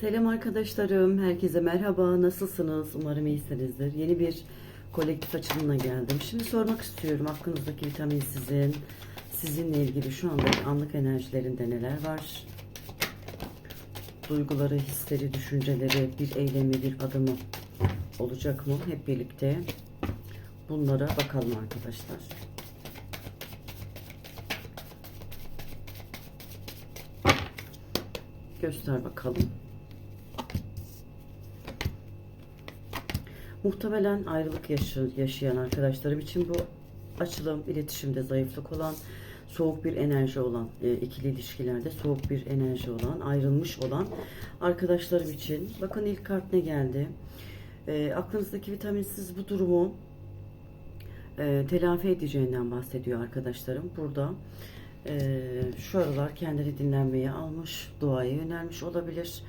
Selam arkadaşlarım, herkese merhaba. Nasılsınız? Umarım iyisinizdir. Yeni bir kolektif açılımla geldim. Şimdi sormak istiyorum aklınızdaki vitamin sizin, sizinle ilgili şu anda anlık enerjilerinde neler var? Duyguları, hisleri, düşünceleri, bir eylemi, bir adımı olacak mı? Hep birlikte bunlara bakalım arkadaşlar. Göster bakalım. Muhtemelen ayrılık yaşı, yaşayan arkadaşlarım için bu açılım iletişimde zayıflık olan, soğuk bir enerji olan, e, ikili ilişkilerde soğuk bir enerji olan, ayrılmış olan arkadaşlarım için. Bakın ilk kart ne geldi? E, aklınızdaki vitaminsiz bu durumu e, telafi edeceğinden bahsediyor arkadaşlarım. Burada e, şu aralar kendini dinlenmeye almış, duaya yönelmiş olabilir.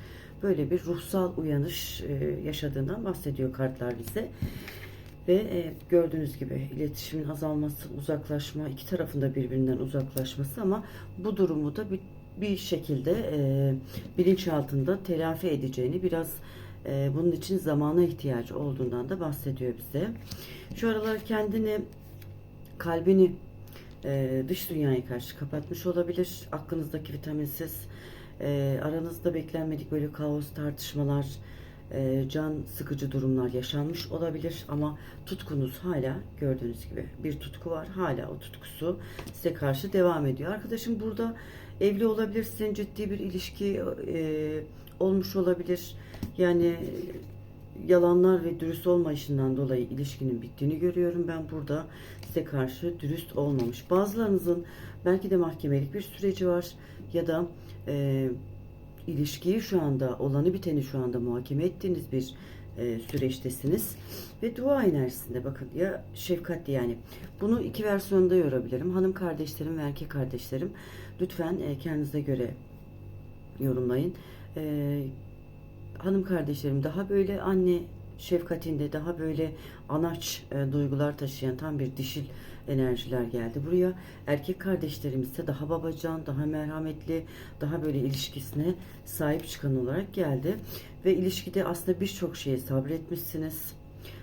Böyle bir ruhsal uyanış e, yaşadığından bahsediyor kartlar bize. Ve e, gördüğünüz gibi iletişimin azalması, uzaklaşma, iki tarafında birbirinden uzaklaşması ama bu durumu da bir, bir şekilde e, bilinçaltında telafi edeceğini biraz bunun için zamana ihtiyacı olduğundan da bahsediyor bize. Şu aralar kendini, kalbini dış dünyaya karşı kapatmış olabilir. Aklınızdaki vitaminsiz, e, aranızda beklenmedik böyle kaos, tartışmalar, e, can sıkıcı durumlar yaşanmış olabilir ama tutkunuz hala gördüğünüz gibi bir tutku var. Hala o tutkusu size karşı devam ediyor. Arkadaşım burada evli olabilirsin, ciddi bir ilişki e, olmuş olabilir. Yani yalanlar ve dürüst olmayışından dolayı ilişkinin bittiğini görüyorum. Ben burada size karşı dürüst olmamış. Bazılarınızın belki de mahkemelik bir süreci var ya da e, ilişkiyi şu anda olanı biteni şu anda muhakeme ettiğiniz bir e, süreçtesiniz ve dua enerjisinde bakın ya şefkatli yani bunu iki versiyonda yorabilirim hanım kardeşlerim ve erkek kardeşlerim lütfen e, kendinize göre yorumlayın e, hanım kardeşlerim daha böyle anne şefkatinde daha böyle anaç e, duygular taşıyan tam bir dişil enerjiler geldi buraya. Erkek kardeşlerimiz ise daha babacan, daha merhametli, daha böyle ilişkisine sahip çıkan olarak geldi. Ve ilişkide aslında birçok şeye sabretmişsiniz.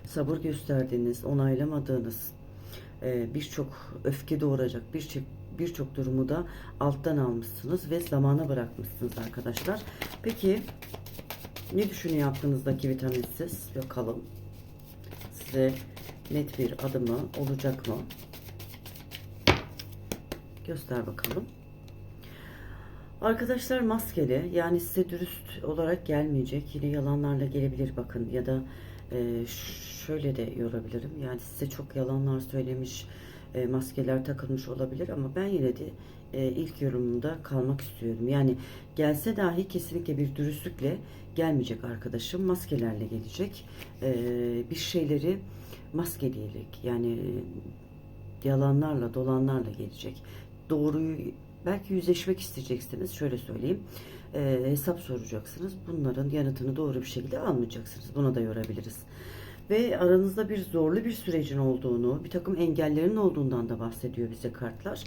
Sabır gösterdiğiniz, onaylamadığınız, e, birçok öfke doğuracak birçok birçok durumu da alttan almışsınız ve zamana bırakmışsınız arkadaşlar. Peki ne düşünüyor aklınızdaki vitaminsiz? Bakalım. Size net bir adımı olacak mı? Göster bakalım. Arkadaşlar maskeli yani size dürüst olarak gelmeyecek. Yine yalanlarla gelebilir bakın ya da e, şöyle de yorabilirim. Yani size çok yalanlar söylemiş, e, maskeler takılmış olabilir ama ben yine de e, ilk yorumunda kalmak istiyorum. Yani gelse dahi kesinlikle bir dürüstlükle gelmeyecek arkadaşım. Maskelerle gelecek. E, bir şeyleri maskeleyerek yani yalanlarla dolanlarla gelecek. Doğruyu belki yüzleşmek isteyeceksiniz. Şöyle söyleyeyim. E, hesap soracaksınız. Bunların yanıtını doğru bir şekilde almayacaksınız. Buna da yorabiliriz ve aranızda bir zorlu bir sürecin olduğunu, bir takım engellerin olduğundan da bahsediyor bize kartlar.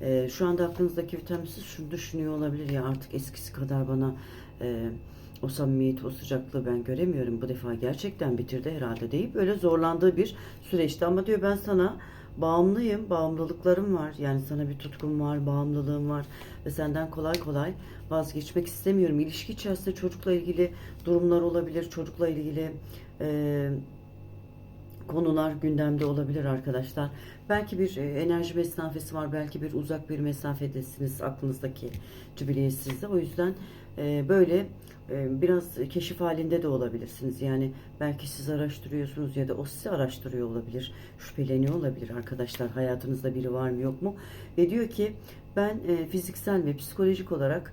Ee, şu anda aklınızdaki vitaminsiz şunu düşünüyor olabilir ya artık eskisi kadar bana e, o samimiyeti, o sıcaklığı ben göremiyorum. Bu defa gerçekten bitirdi herhalde deyip böyle zorlandığı bir süreçti. Ama diyor ben sana bağımlıyım, bağımlılıklarım var. Yani sana bir tutkum var, bağımlılığım var ve senden kolay kolay vazgeçmek istemiyorum. İlişki içerisinde çocukla ilgili durumlar olabilir, çocukla ilgili e, konular gündemde olabilir arkadaşlar. Belki bir e, enerji mesafesi var, belki bir uzak bir mesafedesiniz aklınızdaki cübiliyetsizde. O yüzden e, böyle e, biraz keşif halinde de olabilirsiniz. Yani belki siz araştırıyorsunuz ya da o sizi araştırıyor olabilir, şüpheleniyor olabilir arkadaşlar. Hayatınızda biri var mı yok mu? Ve diyor ki ben fiziksel ve psikolojik olarak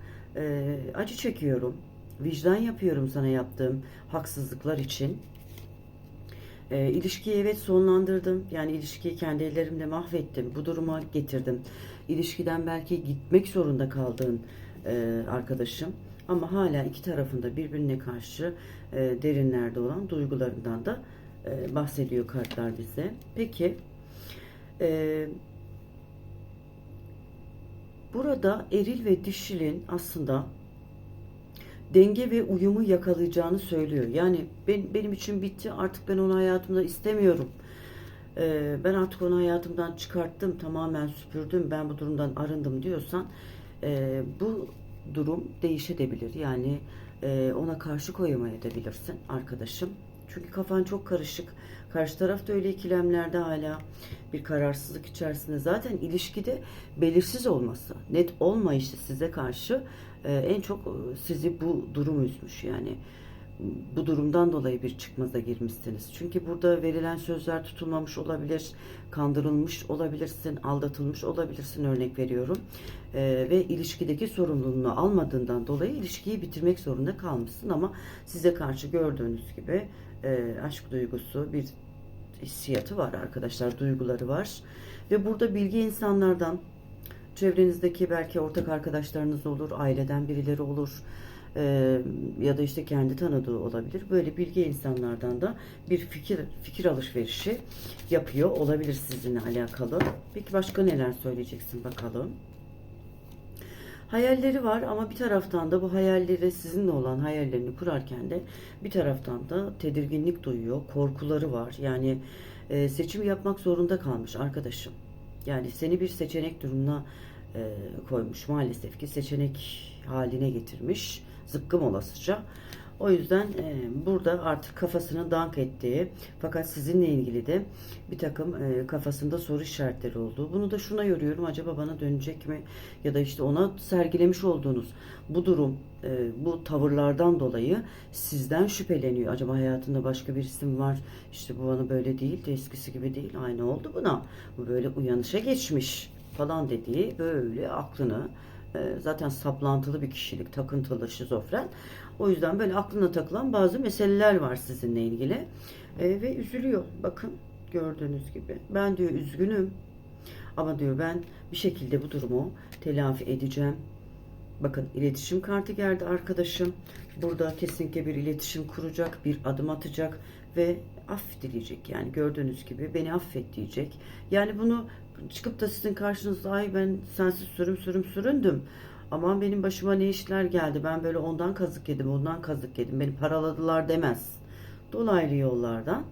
acı çekiyorum. Vicdan yapıyorum sana yaptığım haksızlıklar için e, ilişkiyi evet sonlandırdım. Yani ilişkiyi kendi ellerimle mahvettim. Bu duruma getirdim. İlişkiden belki gitmek zorunda kaldığın e, arkadaşım. Ama hala iki tarafında birbirine karşı e, derinlerde olan duygularından da e, bahsediyor kartlar bize. Peki e, burada eril ve dişilin aslında denge ve uyumu yakalayacağını söylüyor. Yani ben, benim için bitti artık ben onu hayatımda istemiyorum. Ee, ben artık onu hayatımdan çıkarttım, tamamen süpürdüm, ben bu durumdan arındım diyorsan e, bu durum değişebilir. Yani e, ona karşı koyamayabilirsin arkadaşım. Çünkü kafan çok karışık. Karşı taraf da öyle ikilemlerde hala bir kararsızlık içerisinde. Zaten ilişkide belirsiz olması, net olmayışı size karşı en çok e, sizi bu durum üzmüş. Yani bu durumdan dolayı bir çıkmaza girmişsiniz. Çünkü burada verilen sözler tutulmamış olabilir, kandırılmış olabilirsin, aldatılmış olabilirsin örnek veriyorum. Ee, ve ilişkideki sorumluluğunu almadığından dolayı ilişkiyi bitirmek zorunda kalmışsın ama size karşı gördüğünüz gibi e, aşk duygusu bir hissiyatı var arkadaşlar, duyguları var. Ve burada bilgi insanlardan, çevrenizdeki belki ortak arkadaşlarınız olur, aileden birileri olur ee, ya da işte kendi tanıdığı olabilir. Böyle bilgi insanlardan da bir fikir fikir alışverişi yapıyor olabilir sizinle alakalı. Peki başka neler söyleyeceksin bakalım? Hayalleri var ama bir taraftan da bu hayalleri sizinle olan hayallerini kurarken de bir taraftan da tedirginlik duyuyor, korkuları var. Yani e, seçim yapmak zorunda kalmış arkadaşım. Yani seni bir seçenek durumuna e, koymuş maalesef ki seçenek haline getirmiş zıkkım olasıca. O yüzden e, burada artık kafasını dank ettiği fakat sizinle ilgili de bir takım e, kafasında soru işaretleri olduğu. Bunu da şuna yoruyorum acaba bana dönecek mi? Ya da işte ona sergilemiş olduğunuz bu durum, e, bu tavırlardan dolayı sizden şüpheleniyor. Acaba hayatında başka bir isim var? İşte bu bana böyle değil de eskisi gibi değil. Aynı oldu buna. Bu böyle uyanışa geçmiş falan dediği böyle aklını zaten saplantılı bir kişilik, takıntılı, şizofren. O yüzden böyle aklına takılan bazı meseleler var sizinle ilgili. E, ve üzülüyor. Bakın gördüğünüz gibi. Ben diyor üzgünüm. Ama diyor ben bir şekilde bu durumu telafi edeceğim. Bakın iletişim kartı geldi arkadaşım. Burada kesinlikle bir iletişim kuracak, bir adım atacak ve af dileyecek. Yani gördüğünüz gibi beni affet diyecek. Yani bunu çıkıp da sizin karşınızda ay ben sensiz sürüm sürüm süründüm. Aman benim başıma ne işler geldi. Ben böyle ondan kazık yedim, ondan kazık yedim. Beni paraladılar demez. Dolaylı yollardan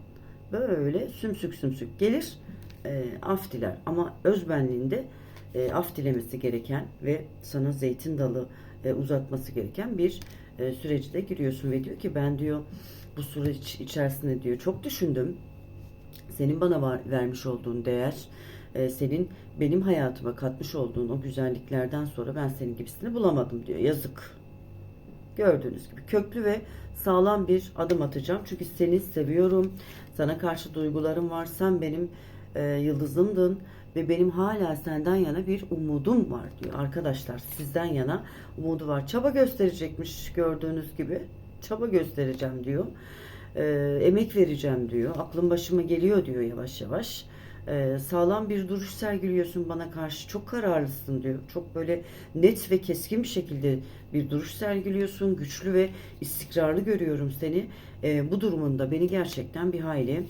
böyle sümsük sümsük gelir e, af diler. Ama özbenliğinde e, af dilemesi gereken ve sana zeytin dalı e, uzatması gereken bir e, süreci de giriyorsun ve diyor ki ben diyor bu süreç içerisinde diyor çok düşündüm. Senin bana var, vermiş olduğun değer, e, senin benim hayatıma katmış olduğun o güzelliklerden sonra ben senin gibisini bulamadım diyor. Yazık. Gördüğünüz gibi köklü ve sağlam bir adım atacağım. Çünkü seni seviyorum. Sana karşı duygularım var. Sen benim e, yıldızımdın ve benim hala senden yana bir umudum var diyor. Arkadaşlar sizden yana umudu var. Çaba gösterecekmiş gördüğünüz gibi. Çaba göstereceğim diyor. E, emek vereceğim diyor. Aklım başıma geliyor diyor yavaş yavaş. E, sağlam bir duruş sergiliyorsun bana karşı. Çok kararlısın diyor. Çok böyle net ve keskin bir şekilde bir duruş sergiliyorsun. Güçlü ve istikrarlı görüyorum seni. E, bu durumunda beni gerçekten bir hayli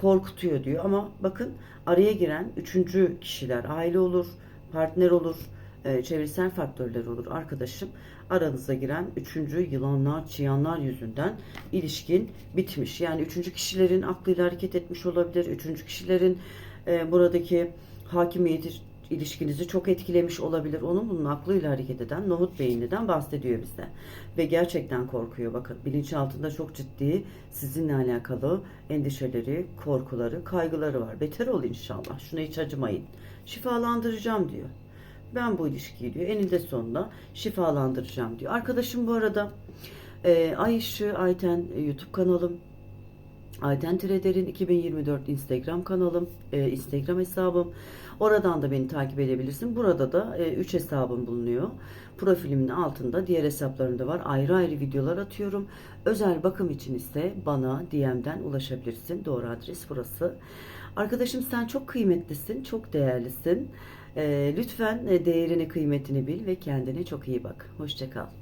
korkutuyor diyor. Ama bakın araya giren üçüncü kişiler aile olur, partner olur, e, çevresel faktörler olur arkadaşım. Aranıza giren üçüncü yılanlar, çıyanlar yüzünden ilişkin bitmiş. Yani üçüncü kişilerin aklıyla hareket etmiş olabilir. Üçüncü kişilerin e, buradaki hakimiyeti ilişkinizi çok etkilemiş olabilir. Onun bunun aklıyla hareket eden nohut beyinliden bahsediyor bize. Ve gerçekten korkuyor. Bakın bilinçaltında çok ciddi sizinle alakalı endişeleri, korkuları, kaygıları var. Beter ol inşallah. Şuna hiç acımayın. Şifalandıracağım diyor. Ben bu ilişkiyi diyor eninde sonunda şifalandıracağım diyor. Arkadaşım bu arada e, Ay Işığı Ayten e, YouTube kanalım. Ayten Trader'in 2024 Instagram kanalım, e, Instagram hesabım. Oradan da beni takip edebilirsin. Burada da 3 e, hesabım bulunuyor. Profilimin altında diğer hesaplarımda var. Ayrı ayrı videolar atıyorum. Özel bakım için ise bana DM'den ulaşabilirsin. Doğru adres burası. Arkadaşım sen çok kıymetlisin, çok değerlisin. E, lütfen e, değerini, kıymetini bil ve kendine çok iyi bak. Hoşçakal.